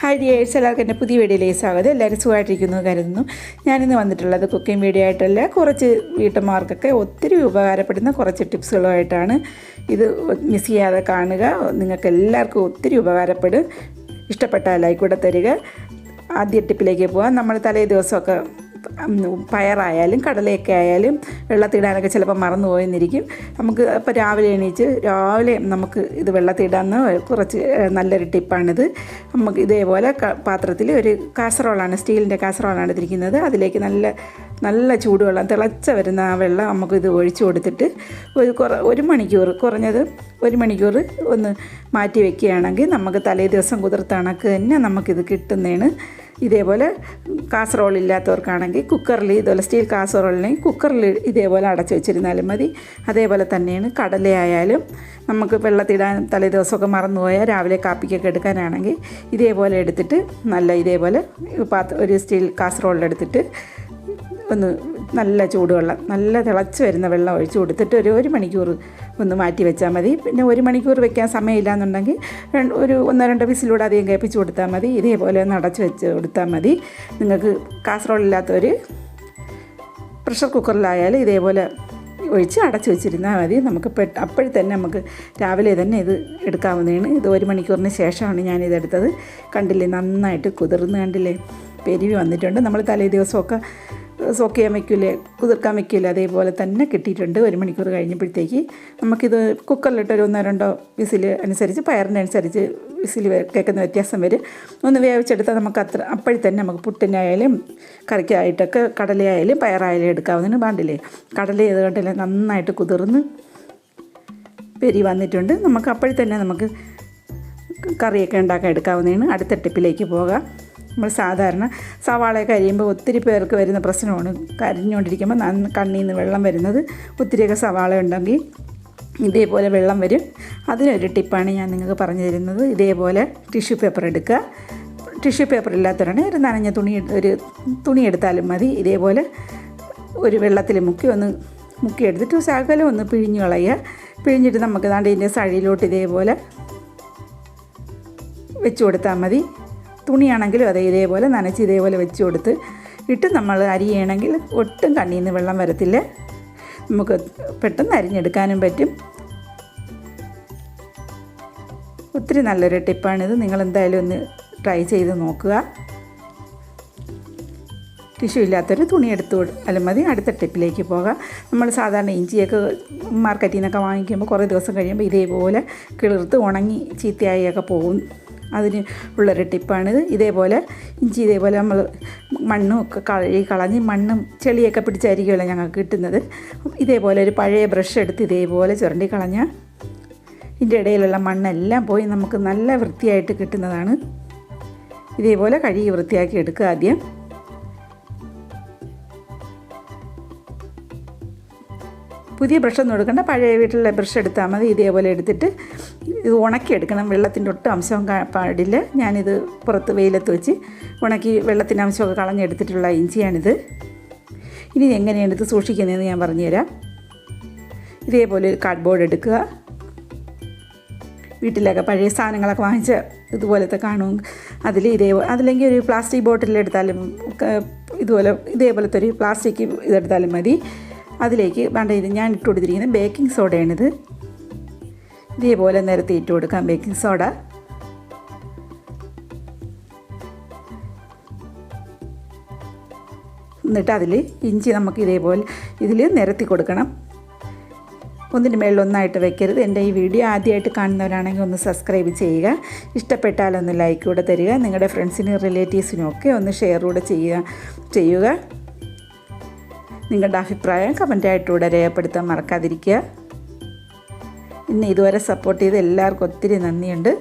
Hi dears എല്ലാവർക്കും എന്റെ പുതിയ വീഡിയോയിലേക്ക് സ്വാഗതം. എല്ലാവരും സുഖമായിട്ടിരിക്കുന്നു കരുതുന്നു. ഞാനിന്ന് വന്നിട്ടുള്ളത് കുക്കിംഗ് വീഡിയോ ആയിട്ടല്ല കുറച്ച് വീട്ടമ്മമാർക്കൊക്കെ ഒത്തിരി ഉപകാരപ്പെടുന്ന കുറച്ച് ടിപ്സുകളുമായിട്ടാണ്. ഇത് മിസ് ചെയ്യാതെ കാണുക. നിങ്ങൾക്ക് എല്ലാവർക്കും ഒത്തിരി ഉപകാരപ്പെടും. ഇഷ്ടപ്പെട്ടാൽ ലൈക്ക് തരിക. ആദ്യ ടിപ്പിലേക്ക് പോകാം നമ്മൾ തലേ ദിവസമൊക്കെ പയറായാലും കടലയൊക്കെ ആയാലും വെള്ളത്തിടാനൊക്കെ ചിലപ്പോൾ മറന്നു പോയെന്നിരിക്കും നമുക്ക് അപ്പോൾ രാവിലെ എണീച്ച് രാവിലെ നമുക്ക് ഇത് വെള്ളത്തിടാന്ന് കുറച്ച് നല്ലൊരു ടിപ്പാണിത്. നമുക്ക് ഇതേപോലെ പാത്രത്തിൽ ഒരു കാസറോളാണ് സ്റ്റീലിന്റെ കാസറോളാണ് എടുത്തിരിക്കുന്നത് അതിലേക്ക് നല്ല നല്ല ചൂടുവെള്ളം തിളച്ച വരുന്ന ആ വെള്ളം നമുക്ക് ഇത് ഒഴിച്ചു കൊടുത്തിട്ട് ഒരു കുറ ഒരു മണിക്കൂർ കുറഞ്ഞത് ഒരു മണിക്കൂർ ഒന്ന് മാറ്റി വെക്കുകയാണെങ്കിൽ നമുക്ക് തലേ ദിവസം കുതിർത്തണക്ക് തന്നെ നമുക്കിത് കിട്ടുന്നതാണ്. ഇതേപോലെ കാസറോൾ ഇല്ലാത്തവർക്കാണെങ്കിൽ കുക്കറിൽ ഇതുപോലെ സ്റ്റീൽ കാസറോളിനെ കുക്കറിൽ ഇതേപോലെ അടച്ചു വെച്ചിരുന്നാലും മതി. അതേപോലെ തന്നെയാണ് കടലയായാലും നമുക്ക് വെള്ളത്തിടാൻ തലേ ദിവസമൊക്കെ മറന്നുപോയാൽ രാവിലെ കാപ്പിക്കൊക്കെ എടുക്കാനാണെങ്കിൽ ഇതേപോലെ എടുത്തിട്ട് നല്ല ഇതേപോലെ പാത്ര ഒരു സ്റ്റീൽ കാസറോളിലെടുത്തിട്ട് ഒന്ന് നല്ല ചൂടുവെള്ളം നല്ല തിളച്ച് വരുന്ന വെള്ളം ഒഴിച്ച് കൊടുത്തിട്ട് ഒരു ഒരു മണിക്കൂർ ഒന്ന് മാറ്റി വെച്ചാൽ മതി. പിന്നെ ഒരു മണിക്കൂർ വെക്കാൻ സമയമില്ല എന്നുണ്ടെങ്കിൽ ഒരു ഒന്നോ രണ്ടോ വിസിലൂടെ അധികം കേൾപ്പിച്ച് കൊടുത്താൽ മതി. ഇതേപോലെ ഒന്ന് അടച്ച് വെച്ച് കൊടുത്താൽ മതി. നിങ്ങൾക്ക് കാസറോളില്ലാത്തൊരു പ്രഷർ കുക്കറിലായാലും ഇതേപോലെ ഒഴിച്ച് അടച്ച് വെച്ചിരുന്നാൽ മതി. നമുക്ക് പെ അപ്പോഴും തന്നെ നമുക്ക് രാവിലെ തന്നെ ഇത് എടുക്കാവുന്നതാണ്. ഇത് ഒരു മണിക്കൂറിന് ശേഷമാണ് ഞാനിതെടുത്തത് കണ്ടില്ലേ? നന്നായിട്ട് കുതിർന്ന് കണ്ടില്ലേ? പെരുവി വന്നിട്ടുണ്ട്. നമ്മൾ തലേ ദിവസമൊക്കെ സോക്ക് ചെയ്യാൻ വയ്ക്കില്ലേ കുതിർക്കാൻ വയ്ക്കില്ലേ അതേപോലെ തന്നെ കിട്ടിയിട്ടുണ്ട്. ഒരു മണിക്കൂർ കഴിഞ്ഞപ്പോഴത്തേക്ക് നമുക്കിത് കുക്കറിലിട്ട് ഒരു ഒന്നോ രണ്ടോ വിസിൽ അനുസരിച്ച് പയറിനനുസരിച്ച് വിസിൽ കേൾക്കുന്ന വ്യത്യാസം വരും. ഒന്ന് വേവിച്ചെടുത്താൽ നമുക്ക് അത്ര അപ്പോഴത്തന്നെ നമുക്ക് പുട്ടിനായാലും കറിക്കായിട്ടൊക്കെ കടലയായാലും പയറായാലും എടുക്കാവുന്നതിന് പാണ്ടില്ലേ കടല ചെയ്ത് കണ്ടില്ലേ നന്നായിട്ട് കുതിർന്ന് പെരി വന്നിട്ടുണ്ട്. നമുക്ക് അപ്പോഴത്തന്നെ നമുക്ക് കറിയൊക്കെ ഉണ്ടാക്കാൻ എടുക്കാവുന്നതാണ് അടുത്ത ടിപ്പിലേക്ക് പോകാം. നമ്മൾ സാധാരണ സവാളയൊക്കെ അരിയുമ്പോൾ ഒത്തിരി പേർക്ക് വരുന്ന പ്രശ്നമാണ്. കരിഞ്ഞുകൊണ്ടിരിക്കുമ്പോൾ കണ്ണിൽ നിന്ന് വെള്ളം വരുന്നത് ഒത്തിരിയൊക്കെ സവാള ഉണ്ടെങ്കിൽ ഇതേപോലെ വെള്ളം വരും. അതിനൊരു ടിപ്പാണ് ഞാൻ നിങ്ങൾക്ക് പറഞ്ഞു തരുന്നത്. ഇതേപോലെ ടിഷ്യൂ പേപ്പർ എടുക്കുക. ടിഷ്യൂ പേപ്പർ ഇല്ലാത്തവരാണെങ്കിൽ ഒരു നനഞ്ഞ തുണി ഒരു തുണി എടുത്താലും മതി. ഇതേപോലെ ഒരു വെള്ളത്തിൽ മുക്കി ഒന്ന് മുക്കി എടുത്തിട്ട് ശകലം ഒന്ന് പിഴിഞ്ഞു കളയുക. പിഴിഞ്ഞിട്ട് നമുക്ക് ദാണ്ട് ഇതിന്റെ സഴിയിലോട്ട് ഇതേപോലെ വെച്ച് കൊടുത്താൽ മതി. തുണിയാണെങ്കിലും അതെ ഇതേപോലെ നനച്ച് ഇതേപോലെ വെച്ച് കൊടുത്ത് ഇട്ട് നമ്മൾ അരിയണമെങ്കിൽ ഒട്ടും കണ്ണിൽ നിന്ന് വെള്ളം വരത്തില്ല. നമുക്ക് പെട്ടെന്ന് അരിഞ്ഞെടുക്കാനും പറ്റും. ഒത്തിരി നല്ലൊരു ടിപ്പാണിത്. നിങ്ങൾ എന്തായാലും ഒന്ന് ട്രൈ ചെയ്ത് നോക്കുക. ടിഷ്യൂ ഇല്ലാത്തൊരു തുണി എടുത്ത് അല്ല മതി. അടുത്ത ടിപ്പിലേക്ക് പോകാം. നമ്മൾ സാധാരണ ഇഞ്ചിയൊക്കെ മാർക്കറ്റിൽ നിന്നൊക്കെ വാങ്ങിക്കുമ്പോൾ കുറേ ദിവസം കഴിയുമ്പോൾ ഇതേപോലെ കിളിർത്ത് ഉണങ്ങി ചീത്തയായൊക്കെ പോകും. അതിന് ഉള്ളൊരു ടിപ്പാണിത് ഇതേപോലെ ഇഞ്ചി ഇതേപോലെ നമ്മൾ മണ്ണും ഒക്കെ കഴുകി കളഞ്ഞ് മണ്ണും ചെളിയൊക്കെ പിടിച്ചായിരിക്കുമല്ലോ ഞങ്ങൾക്ക് കിട്ടുന്നത്. ഇതേപോലെ ഒരു പഴയ ബ്രഷ് എടുത്ത് ഇതേപോലെ ചുരണ്ടി കളഞ്ഞാൽ ഇതിന്റെ ഇടയിലുള്ള മണ്ണെല്ലാം പോയി നമുക്ക് നല്ല വൃത്തിയായിട്ട് കിട്ടുന്നതാണ്. ഇതേപോലെ കഴുകി വൃത്തിയാക്കി എടുക്കുക ആദ്യം. പുതിയ ബ്രഷ് ഒന്നും എടുക്കണ്ട. പഴയ വീട്ടിലെ ബ്രഷ് എടുത്താൽ മതി. ഇതേപോലെ എടുത്തിട്ട് ഇത് ഉണക്കിയെടുക്കണം വെള്ളത്തിന്റെ ഒട്ടും അംശവും പാടില്ല. ഞാനിത് പുറത്ത് വെയിലത്ത് വെച്ച് ഉണക്കി വെള്ളത്തിന്റെ അംശമൊക്കെ കളഞ്ഞെടുത്തിട്ടുള്ള ഇഞ്ചിയാണിത്. ഇനി എങ്ങനെയാണ് ഇത് സൂക്ഷിക്കുന്നതെന്ന് ഞാൻ പറഞ്ഞുതരാം. ഇതേപോലെ ഒരു കാർഡ്ബോർഡ് എടുക്കുക. വീട്ടിലൊക്കെ പഴയ സാധനങ്ങളൊക്കെ വാങ്ങിച്ച ഇതുപോലത്തെ കാണും. അതിൽ ഇതേ അതില്ലെങ്കിൽ ഒരു പ്ലാസ്റ്റിക് ബോട്ടിലെടുത്താലും ഇതുപോലെ ഇതേപോലത്തെ ഒരു പ്ലാസ്റ്റിക് ഇതെടുത്താലും മതി. അതിലേക്ക് വേണ്ട ഇത് ഞാൻ ഇട്ട് കൊടുത്തിരിക്കുന്നത് ബേക്കിംഗ് സോഡയാണിത് ഇതേപോലെ നിരത്തി ഇട്ട് കൊടുക്കാം ബേക്കിംഗ് സോഡ എന്നിട്ട് അതിൽ ഇഞ്ചി നമുക്ക് ഇതേപോലെ ഇതിൽ നിരത്തി കൊടുക്കണം. ഒന്നിന് മേളിൽ ഒന്നായിട്ട് വെക്കരുത്. എന്റെ ഈ വീഡിയോ ആദ്യമായിട്ട് കാണുന്നവരാണെങ്കിൽ ഒന്ന് സബ്സ്ക്രൈബ് ചെയ്യുക. ഇഷ്ടപ്പെട്ടാലൊന്ന് ലൈക്ക് കൂടെ തരിക. നിങ്ങളുടെ ഫ്രണ്ട്സിനും റിലേറ്റീവ്സിനും ഒക്കെ ഒന്ന് ഷെയർ കൂടെ ചെയ്യുക. ചെയ്യുക. നിങ്ങളുടെ അഭിപ്രായം കമന്റായിട്ടൂടെ രേഖപ്പെടുത്താൻ മറക്കാതിരിക്കുക. ഇന്ന് ഇതുവരെ സപ്പോർട്ട് ചെയ്ത് എല്ലാവർക്കും ഒത്തിരി നന്ദിയുണ്ട്.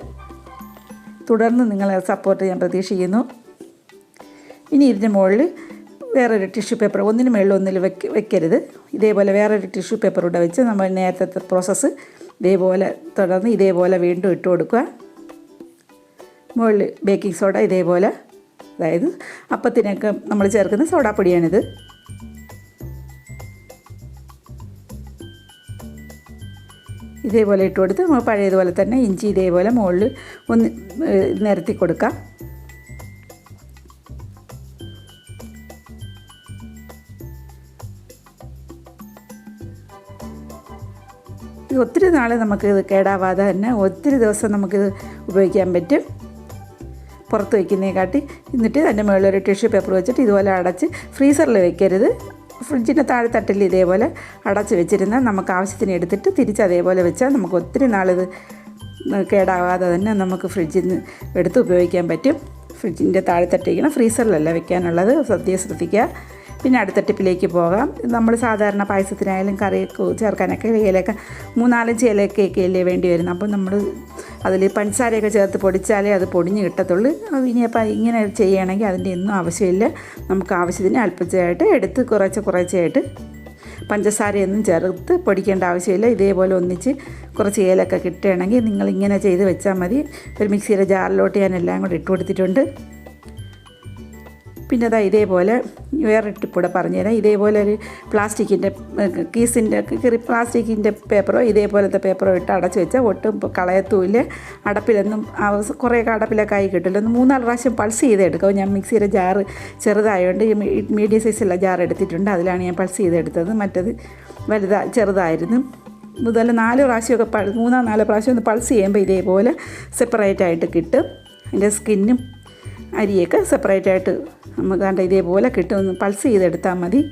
തുടർന്ന് നിങ്ങളെ സപ്പോർട്ട് ഞാൻ പ്രതീക്ഷിക്കുന്നു. ഇനി ഇതിന്റെ മുകളിൽ വേറൊരു ടിഷ്യൂ പേപ്പർ ഒന്നിന് മുകളിൽ ഒന്നിൽ വെക്ക് വെക്കരുത്. ഇതേപോലെ വേറൊരു ടിഷ്യൂ പേപ്പർ കൂടെ വെച്ച് നമ്മൾ നേരത്തെ പ്രോസസ്സ് ഇതേപോലെ തുടർന്ന് ഇതേപോലെ വീണ്ടും ഇട്ട് കൊടുക്കുക. മുകളിൽ ബേക്കിംഗ് സോഡ ഇതേപോലെ. അതായത് അപ്പത്തിനൊക്കെ നമ്മൾ ചേർക്കുന്ന സോഡാപ്പൊടിയാണിത്. ഇതേപോലെ ഇട്ട് കൊടുത്ത് നമ്മൾ പഴയതുപോലെ തന്നെ ഇഞ്ചി ഇതേപോലെ മുകളിൽ ഒന്ന് നിരത്തി കൊടുക്കാം. ഒത്തിരി നാൾ നമുക്കിത് കേടാവാതെ തന്നെ ഒത്തിരി ദിവസം നമുക്കിത് ഉപയോഗിക്കാൻ പറ്റും. പുറത്ത് വയ്ക്കുന്നതിനെക്കാട്ടി. എന്നിട്ട് അതിന്റെ മുകളിൽ ഒരു ടിഷ്യൂ പേപ്പർ വെച്ചിട്ട് ഇതുപോലെ അടച്ച് ഫ്രീസറിൽ വെക്കരുത്. ഫ്രിഡ്ജിന്റെ താഴെ തട്ടിൽ ഇതേപോലെ അടച്ച് വെച്ചിരുന്നാൽ നമുക്ക് ആവശ്യത്തിന് എടുത്തിട്ട് തിരിച്ച് അതേപോലെ വെച്ചാൽ നമുക്ക് ഒത്തിരി നാളിത് കേടാവാതെ തന്നെ നമുക്ക് ഫ്രിഡ്ജിൽ നിന്ന് എടുത്ത് ഉപയോഗിക്കാൻ പറ്റും. ഫ്രിഡ്ജിന്റെ താഴെ തട്ടിക്കണം ഫ്രീസറിലല്ല വെക്കാനുള്ളത്. സദ്യ ശ്രദ്ധിക്കുക. പിന്നെ അടുത്ത ടിപ്പിലേക്ക് പോകാം. നമ്മൾ സാധാരണ പായസത്തിനായാലും കറിയൊക്കെ ചേർക്കാനൊക്കെ ഇലയൊക്കെ മൂന്നാലഞ്ച് ഇലയൊക്കെ അല്ലേ വേണ്ടി വരുന്നത്. അപ്പോൾ നമ്മൾ അതിൽ പഞ്ചസാരയൊക്കെ ചേർത്ത് പൊടിച്ചാലേ അത് പൊടിഞ്ഞ് കിട്ടത്തുള്ളൂ. ഇനിയപ്പോൾ ഇങ്ങനെ ചെയ്യണമെങ്കിൽ അതിന്റെ ഒന്നും ആവശ്യമില്ല. നമുക്ക് ആവശ്യത്തിന് അല്പച്ചയായിട്ട് എടുത്ത് കുറച്ച് കുറച്ചായിട്ട് പഞ്ചസാരയൊന്നും ചേർത്ത് പൊടിക്കേണ്ട ആവശ്യമില്ല. ഇതേപോലെ ഒന്നിച്ച് കുറച്ച് ഏലൊക്കെ കിട്ടുകയാണെങ്കിൽ നിങ്ങൾ ഇങ്ങനെ ചെയ്ത് വെച്ചാൽ മതി. ഒരു മിക്സിയുടെ ജാറിലോട്ട് ഞാൻ എല്ലാം കൂടി ഇട്ട് കൊടുത്തിട്ടുണ്ട്. പിന്നെ അതാ ഇതേപോലെ വേറെ ഇട്ടിപ്പൂടെ പറഞ്ഞുതരാം ഇതേപോലെ ഒരു പ്ലാസ്റ്റിക്കിന്റെ കീസിന്റെ പ്ലാസ്റ്റിക്കിന്റെ പേപ്പറോ ഇതേപോലത്തെ പേപ്പറോ ഇട്ട് അടച്ച് വെച്ചാൽ ഒട്ടും കളയത്തൂല്ല. അടപ്പിലൊന്നും കുറേയൊക്കെ അടപ്പിലൊക്കെ ആയി കിട്ടില്ല ഒന്ന് മൂന്നാൽ പ്രാവശ്യം പൾസ് ചെയ്തെടുക്കും. ഞാൻ മിക്സിയുടെ ജാറ് ചെറുതായതുകൊണ്ട് മീഡിയം സൈസുള്ള ജാർ എടുത്തിട്ടുണ്ട്. അതിലാണ് ഞാൻ പൾസ് ചെയ്തെടുത്തത്. മറ്റത് വലുതാ ചെറുതായിരുന്നു. മുതൽ നാല് പ്രാവശ്യമൊക്കെ പൾ മൂന്നോ നാലോ പ്രാവശ്യം ഒന്ന് പൾസ് ചെയ്യുമ്പോൾ ഇതേപോലെ സെപ്പറേറ്റ് ആയിട്ട് കിട്ടും. അതിന്റെ സ്കിന്നും അരിയൊക്കെ സെപ്പറേറ്റ് ആയിട്ട് നമുക്ക് കണ്ട ഇതേപോലെ കിട്ടുമെന്ന് പൾസ് ചെയ്തെടുത്താൽ മതി.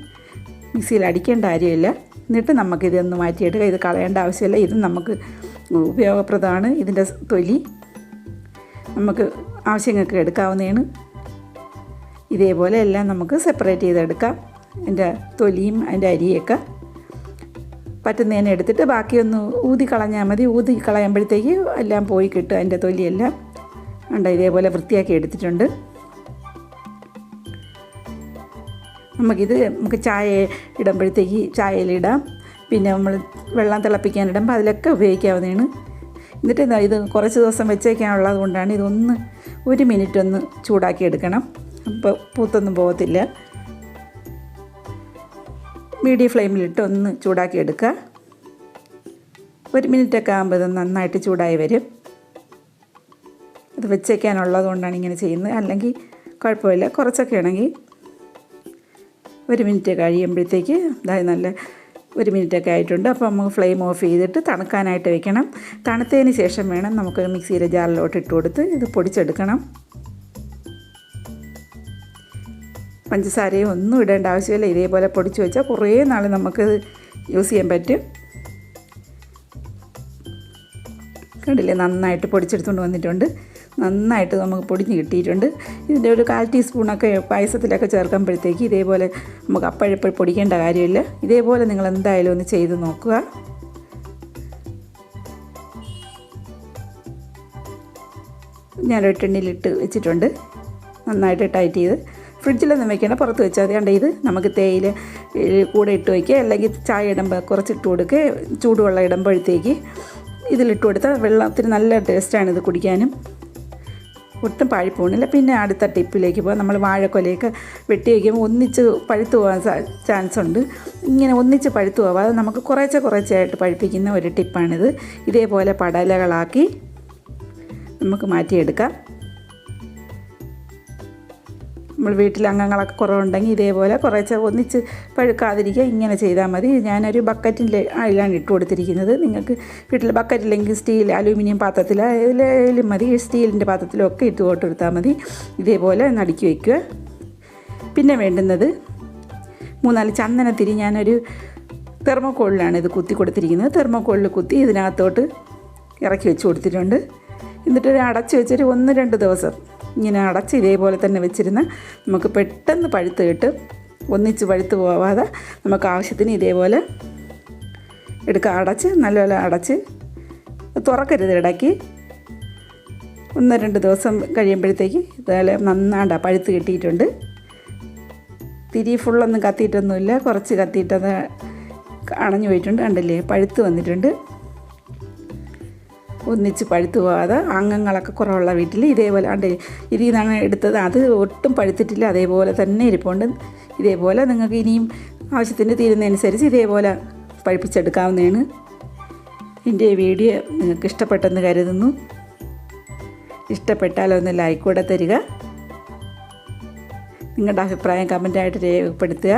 മിക്സിയിൽ അടിക്കേണ്ട കാര്യമില്ല. എന്നിട്ട് നമുക്കിതൊന്ന് മാറ്റിയെടുക്കുക ഇത് കളയേണ്ട ആവശ്യമില്ല. ഇത് നമുക്ക് ഉപയോഗപ്രദമാണ്. ഇതിന്റെ തൊലി നമുക്ക് ആവശ്യങ്ങൾക്ക് എടുക്കാവുന്നതാണ്. ഇതേപോലെ എല്ലാം നമുക്ക് സെപ്പറേറ്റ് ചെയ്തെടുക്കാം. അതിന്റെ തൊലിയും അതിന്റെ അരിയൊക്കെ പറ്റുന്നതിനെ എടുത്തിട്ട് ബാക്കിയൊന്ന് ഊതി കളഞ്ഞാൽ മതി. ഊതി കളയുമ്പോഴത്തേക്ക് എല്ലാം പോയി കിട്ടും. അതിന്റെ തൊലിയെല്ലാം. ഉണ്ട് ഇതേപോലെ വൃത്തിയാക്കി എടുത്തിട്ടുണ്ട്. നമുക്കിത് നമുക്ക് ചായ ഇടുമ്പോഴത്തേക്ക് ചായയിലിടാം. പിന്നെ നമ്മൾ വെള്ളം തിളപ്പിക്കാൻ തിളപ്പിക്കാനിടുമ്പോൾ അതിലൊക്കെ ഉപയോഗിക്കാവുന്നതാണ്. എന്നിട്ട് ഇത് കുറച്ച് ദിവസം വെച്ചേക്കാനുള്ളത് കൊണ്ടാണ് ഇതൊന്ന് ഒരു മിനിറ്റ് ഒന്ന് ചൂടാക്കി എടുക്കണം അപ്പോൾ പൂത്തൊന്നും പോകത്തില്ല. മീഡിയം ഫ്ലെയിമിലിട്ട് ഒന്ന് ചൂടാക്കി എടുക്കുക ഒരു മിനിറ്റൊക്കെ ആകുമ്പോൾ ഇത് നന്നായിട്ട് ചൂടായി വരും. ഇത് വെച്ചേക്കാനുള്ളത് കൊണ്ടാണ് ഇങ്ങനെ ചെയ്യുന്നത്. അല്ലെങ്കിൽ കുഴപ്പമില്ല. കുറച്ചൊക്കെ ആണെങ്കിൽ ഒരു മിനിറ്റ് കഴിയുമ്പോഴത്തേക്ക് അതായത് നല്ല ഒരു മിനിറ്റ് ഒക്കെ ആയിട്ടുണ്ട്. അപ്പോൾ നമുക്ക് ഫ്ലെയിം ഓഫ് ചെയ്തിട്ട് തണുക്കാനായിട്ട് വെക്കണം. തണുത്തതിന് ശേഷം വേണം നമുക്ക് മിക്സിയുടെ ജാറിലോട്ട് ഇട്ട് കൊടുത്ത് ഇത് പൊടിച്ചെടുക്കണം. പഞ്ചസാരയും ഒന്നും ഇടേണ്ട ആവശ്യമില്ല. ഇതേപോലെ പൊടിച്ച് വെച്ചാൽ കുറേ നാൾ നമുക്ക് യൂസ് ചെയ്യാൻ പറ്റും. കണ്ടില്ലേ? നന്നായിട്ട് പൊടിച്ചെടുത്തുകൊണ്ട് വന്നിട്ടുണ്ട്. നന്നായിട്ട് നമുക്ക് പൊടിഞ്ഞ് കിട്ടിയിട്ടുണ്ട്. ഇതിന്റെ ഒരു കാൽ ടീസ്പൂണൊക്കെ പായസത്തിലൊക്കെ ചേർക്കുമ്പോഴത്തേക്ക് ഇതേപോലെ നമുക്ക് അപ്പോഴെപ്പോഴും പൊടിക്കേണ്ട കാര്യമില്ല. ഇതേപോലെ നിങ്ങൾ എന്തായാലും ഒന്ന് ചെയ്ത് നോക്കുക. ഞാനൊരു ടെണ്ണിലിട്ട് വെച്ചിട്ടുണ്ട്. നന്നായിട്ട് ടൈറ്റ് ചെയ്ത്. ഫ്രിഡ്ജിലൊന്നും വെക്കേണ്ട പുറത്ത് വെച്ചാൽ അതുകൊണ്ട് ഇത് നമുക്ക് തേയില കൂടെ ഇട്ട് വയ്ക്കുക. അല്ലെങ്കിൽ ചായ ഇടുമ്പോൾ കുറച്ചിട്ട് കൊടുക്കുക. ചൂടുവെള്ളം ഇടുമ്പോഴത്തേക്ക് ഇതിലിട്ട് കൊടുത്താൽ വെള്ളത്തിന് നല്ല ടേസ്റ്റാണ് ഇത് കുടിക്കാനും. ഒട്ടും പാഴിപ്പോണില്ല പിന്നെ അടുത്ത ടിപ്പിലേക്ക് പോകാം നമ്മൾ വാഴക്കൊലയൊക്കെ വെട്ടി വയ്ക്കുമ്പോൾ ഒന്നിച്ച് പഴുത്തു പോകാൻ ചാൻസ് ഉണ്ട്. ഇങ്ങനെ ഒന്നിച്ച് പഴുത്തു പോകാതെ നമുക്ക് കുറേശ്ശെ കുറേശ്ശായിട്ട് പഴുപ്പിക്കുന്ന ഒരു ടിപ്പാണിത്. ഇതേപോലെ പടലകളാക്കി നമുക്ക് മാറ്റിയെടുക്കാം. നമ്മൾ വീട്ടിൽ അംഗങ്ങളൊക്കെ കുറവുണ്ടെങ്കിൽ ഇതേപോലെ കുറേശ്ശെ ഒന്നിച്ച് പഴുക്കാതിരിക്കുക ഇങ്ങനെ ചെയ്താൽ മതി. ഞാനൊരു ബക്കറ്റിന്റെ അതിലാണ് ഇട്ട് കൊടുത്തിരിക്കുന്നത്. നിങ്ങൾക്ക് വീട്ടിൽ ബക്കറ്റില്ലെങ്കിൽ സ്റ്റീൽ അലൂമിനിയം പാത്രത്തിൽ അതിലും മതി സ്റ്റീലിന്റെ പാത്രത്തിലൊക്കെ ഇട്ട് കൊടുത്താൽ മതി. ഇതേപോലെ നടുക്കി വയ്ക്കുക. പിന്നെ വേണ്ടുന്നത് മൂന്നാൽ ചന്ദനത്തിരി ഞാനൊരു തെർമോക്കോളിലാണ് ഇത് കുത്തി കൊടുത്തിരിക്കുന്നത്. തെർമോക്കോളിൽ കുത്തി ഇതിനകത്തോട്ട് ഇറക്കി വെച്ച് കൊടുത്തിട്ടുണ്ട്. എന്നിട്ട് അടച്ച് വെച്ചൊരു ഒന്ന് രണ്ട് ദിവസം ഇങ്ങനെ അടച്ച് ഇതേപോലെ തന്നെ വെച്ചിരുന്ന് നമുക്ക് പെട്ടെന്ന് പഴുത്ത് കിട്ടും ഒന്നിച്ച് പഴുത്ത് പോവാതെ നമുക്ക് ആവശ്യത്തിന് ഇതേപോലെ എടുക്കുക അടച്ച് നല്ലപോലെ അടച്ച് തുറക്കരുത് ഇടയ്ക്ക്. ഒന്ന് രണ്ട് ദിവസം കഴിയുമ്പോഴത്തേക്ക് ഇതേപോലെ നന്നാണ്ട പഴുത്ത് കിട്ടിയിട്ടുണ്ട്. തിരി ഫുള്ളൊന്നും കത്തിയിട്ടൊന്നുമില്ല കുറച്ച് കത്തിയിട്ടത് അണഞ്ഞു പോയിട്ടുണ്ട് കണ്ടില്ലേ? പഴുത്ത് വന്നിട്ടുണ്ട്. ഒന്നിച്ച് പഴുത്തു പോകാതെ അംഗങ്ങളൊക്കെ കുറവുള്ള വീട്ടിൽ ഇതേപോലെ ഉണ്ട് ഇതിൽ നിന്നാണ് എടുത്തത് അത് ഒട്ടും പഴുത്തിട്ടില്ല. അതേപോലെ തന്നെ ഇരിപ്പുണ്ട്. ഇതേപോലെ നിങ്ങൾക്ക് ഇനിയും ആവശ്യത്തിന് തീരുന്നതനുസരിച്ച് ഇതേപോലെ പഴുപ്പിച്ചെടുക്കാവുന്നതാണ് എന്റെ വീഡിയോ. നിങ്ങൾക്ക് ഇഷ്ടപ്പെട്ടെന്ന് കരുതുന്നു. ഇഷ്ടപ്പെട്ടാൽ ഒന്ന് ലൈക്ക് കൂടെ തരിക. നിങ്ങളുടെ അഭിപ്രായം കമന്റായിട്ട് രേഖപ്പെടുത്തുക.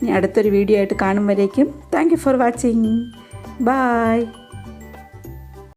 ഇനി അടുത്തൊരു വീഡിയോ ആയിട്ട് കാണുമ്പോഴേക്കും thank you for watching bye